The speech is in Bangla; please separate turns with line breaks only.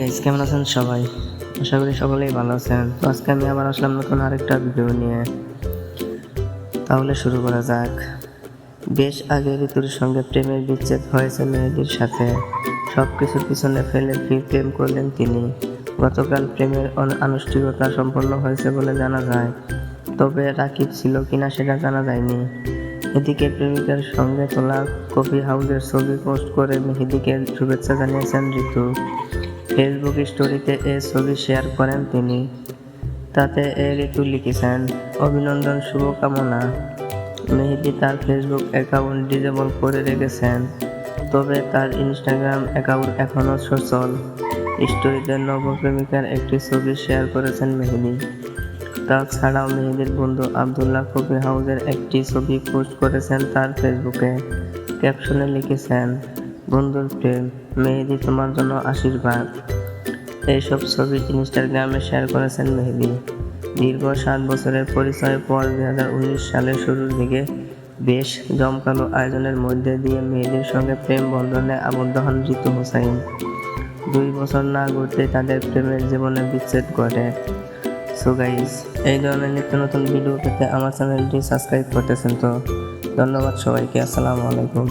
গাইস কেমন আছেন সবাই? আশা করি সকলেই ভালো আছেন। তো আজকে আমি আবার আসলাম নতুন আরেকটা ভিডিও নিয়ে। তাহলে শুরু করা যাক। বেশ আগে ঋতুর সঙ্গে প্রেমের বিচ্ছেদ হয়েছে মেহেদির সাথে। সব কিছুর পিছনে ফেলে ফির প্রেম করলেন তিনি? গতকাল প্রেমের আনুষ্ঠানিকতা সম্পন্ন হয়েছে বলে জানা যায়। তবে রাকিব ছিল কিনা সেটা জানা যায়নি। এদিকে প্রেমিকার সঙ্গে তোলা কফি হাউসের ছবি পোস্ট করে মেহেদিকে শুভেচ্ছা জানিয়েছেন ঋতু। ফেসবুক স্টোরিতে এ ছবি শেয়ার করেন তিনি। তাতে এ ঋতু লিখেছেন, অভিনন্দন, শুভকামনা। মেহেদি তার ফেসবুক অ্যাকাউন্ট ডিজেবল করে রেখেছেন, তবে তার ইনস্টাগ্রাম অ্যাকাউন্ট এখনও সচল। স্টোরিতে নবপ্রেমিকার একটি ছবি শেয়ার করেছেন মেহেদি। তাছাড়াও মেহেদির বন্ধু আবদুল্লাহ কফি হাউসের একটি ছবি পোস্ট করেছেন তার ফেসবুকে ক্যাপশনে লিখেছেন বন্ধুর প্রেম, মেহেদি তোমার জন্য আশীর্বাদ। এইসব ছবি ইনস্টাগ্রামে শেয়ার করেছেন মেহেদি। দীর্ঘ সাত বছরের পরিচয়ের পর দুই হাজার উনিশ সালের শুরুর দিকে বেশ জমকালো আয়োজনের মধ্যে দিয়ে মেয়েদের সঙ্গে প্রেম বন্ধনে আবদ্ধ হন ঋতু হোসাইন। দুই বছর না ঘুরতেই তাদের প্রেমের জীবনে বিচ্ছেদ ঘটে। সো গাইস এই ধরনের নিত্য নতুন ভিডিও পেতে আমার চ্যানেলটি সাবস্ক্রাইব করতেছেন তো। ধন্যবাদ সবাইকে, আসসালামু আলাইকুম।